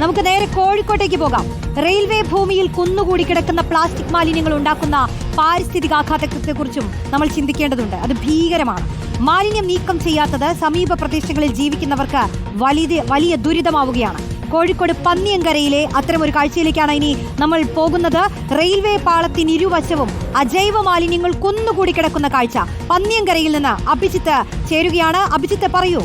നമുക്ക് നേരെ കോഴിക്കോട്ടേക്ക് പോകാം. റെയിൽവേ ഭൂമിയിൽ കുന്നുകൂടി കിടക്കുന്ന പ്ലാസ്റ്റിക് മാലിന്യങ്ങൾ ഉണ്ടാക്കുന്ന പാരിസ്ഥിതിക പാരിസ്ഥിതികാഘാതത്തെക്കുറിച്ചും നമ്മൾ ചിന്തിക്കേണ്ടതുണ്ട്. അത് ഭീകരമാണ്. മാലിന്യം നീക്കം ചെയ്യാത്തത് സമീപ പ്രദേശങ്ങളിൽ ജീവിക്കുന്നവർക്ക് വലിയ വലിയ ദുരിതമാവുകയാണ്. കോഴിക്കോട് പന്നിയങ്കരയിലെ അത്തരമൊരു കാഴ്ചയിലേക്കാണ് ഇനി നമ്മൾ പോകുന്നത്. റെയിൽവേ പാളത്തിന് ഇരുവശവും അജൈവ മാലിന്യങ്ങൾ കുന്നുകൂടി കിടക്കുന്ന കാഴ്ച പന്നിയങ്കരയിൽ നിന്ന് അഭിജിത്ത് ചേരുകയാണ്. അഭിജിത്ത് പറയൂ.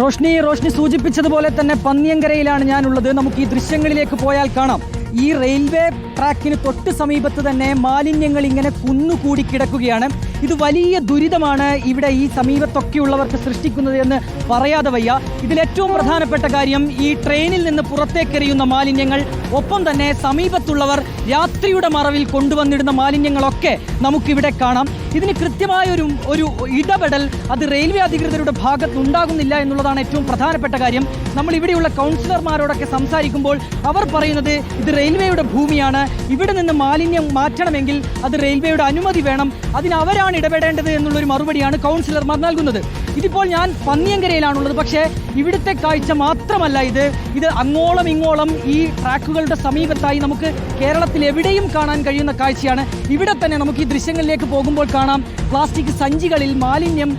റോഷ്നി റോഷ്നി സൂചിപ്പിച്ചതുപോലെ തന്നെ പന്നിയങ്കരയിലാണ് ഞാനുള്ളത്. നമുക്ക് ഈ ദൃശ്യങ്ങളിലേക്ക് പോയാൽ കാണാം. ഈ റെയിൽവേ ട്രാക്കിന് തൊട്ട് സമീപത്ത് തന്നെ മാലിന്യങ്ങൾ ഇങ്ങനെ കുന്നുകൂടി കിടക്കുകയാണ്. ഇത് വലിയ ദുരിതമാണ് ഇവിടെ ഈ സമീപത്തൊക്കെയുള്ളവർക്ക് സൃഷ്ടിക്കുന്നത് എന്ന് പറയാതെ വയ്യ. ഇതിലേറ്റവും പ്രധാനപ്പെട്ട കാര്യം ഈ ട്രെയിനിൽ നിന്ന് പുറത്തേക്കെറിയുന്ന മാലിന്യങ്ങൾ ഒപ്പം തന്നെ സമീപത്തുള്ളവർ രാത്രിയുടെ മറവിൽ കൊണ്ടുവന്നിടുന്ന മാലിന്യങ്ങളൊക്കെ നമുക്കിവിടെ കാണാം. ഇതിന് കൃത്യമായ ഒരു ഒരു ഇടപെടൽ അത് റെയിൽവേ അധികൃതരുടെ ഭാഗത്ത് ഉണ്ടാകുന്നില്ല എന്നുള്ളതാണ് ഏറ്റവും പ്രധാനപ്പെട്ട കാര്യം. നമ്മൾ ഇവിടെയുള്ള കൗൺസിലർമാരോടൊക്കെ സംസാരിക്കുമ്പോൾ അവർ പറയുന്നത് ഇത് റെയിൽവേയുടെ ഭൂമിയാണ്. ഇവിടെ നിന്ന് മാലിന്യം മാറ്റണമെങ്കിൽ അത് റെയിൽവേയുടെ അനുമതി വേണം. അതിന് അവരാണ് ഇടപെടേണ്ടത് എന്നുള്ളൊരു മറുപടിയാണ് കൗൺസിലർമാർ നൽകുന്നത്. ഇതിപ്പോൾ ഞാൻ പന്നിയങ്കരയിലാണുള്ളത്. പക്ഷേ ഇവിടുത്തെ കാഴ്ച മാത്രമല്ല ഇത്. ഇത് അങ്ങോളം ഇങ്ങോളം ഈ ട്രാക്കുകളുടെ സമീപത്തായി നമുക്ക് കേരളത്തിൽ എവിടെയും കാണാൻ കഴിയുന്ന കാഴ്ചയാണ്. ഇവിടെ തന്നെ നമുക്ക് ഈ ദൃശ്യങ്ങളിലേക്ക് പോകുമ്പോൾ കാണാം. പ്ലാസ്റ്റിക് സഞ്ചികളിൽ മാലിന്യം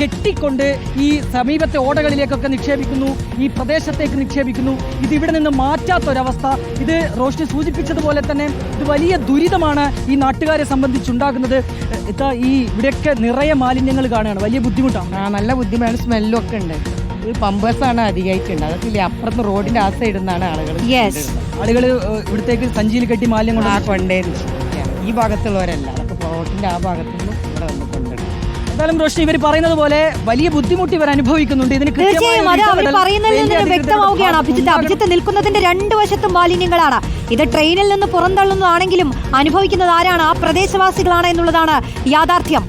കെട്ടിക്കൊണ്ട് ഈ സമീപത്തെ ഓടകളിലേക്കൊക്കെ നിക്ഷേപിക്കുന്നു. ഈ പ്രദേശത്തേക്ക് നിക്ഷേപിക്കുന്നു. ഇത് ഇവിടെ നിന്ന് മാറ്റാത്തൊരവസ്ഥ. ഇത് റോഷ്നി സൂചിപ്പിച്ചതുപോലെ തന്നെ ഇത് വലിയ ദുരിതമാണ് ഈ നാട്ടുകാരെ സംബന്ധിച്ചുണ്ടാകുന്നത്. ഈ ഇവിടെയൊക്കെ നിറയെ മാലിന്യങ്ങൾ കാണുകയാണ്. വലിയ ബുദ്ധിമുട്ടാണ്. നല്ല ബുദ്ധിമുട്ടാണ് സ്മെല്ലും ഒക്കെ ഉണ്ട്. ഇത് പമ്പേഴ്സാണ് അധികമായിട്ടുണ്ട് അതൊക്കെ ഇല്ലേ അപ്പുറത്ത് റോഡിന്റെ ആ സൈഡിൽ നിന്നാണ് ആളുകൾ ആളുകൾ ഇവിടത്തേക്ക് സഞ്ചിയിൽ കെട്ടി മാലിന്യം ആ കൊണ്ട് കൊണ്ടേന്ന് ഈ ഭാഗത്തുള്ളവരല്ല. അതൊക്കെ റോഡിന്റെ ആ ഭാഗത്തു നിന്നും ഇവിടെ വന്ന് കൊണ്ടുവരും എന്തായാലും റോഷി ഇവർ പറയുന്നത് പോലെ വലിയ ബുദ്ധിമുട്ട് ഇവർ അനുഭവിക്കുന്നുണ്ട്. ഇതിന് കൃത്യമായ തീർച്ചയായും ഒരു അത് അവർ പറയുന്നതിൽ നിന്ന് വ്യക്തമാവുകയാണ്. അഭിജിത്ത് നിൽക്കുന്നതിന്റെ രണ്ടു വശത്തും മാലിന്യങ്ങളാണ്. ഇത് ട്രെയിനിൽ നിന്ന് പുറന്തള്ളുന്നതാണെങ്കിലും അനുഭവിക്കുന്നത് ആരാണ്? ആ പ്രദേശവാസികളാണ് എന്നുള്ളതാണ് യാഥാർത്ഥ്യം.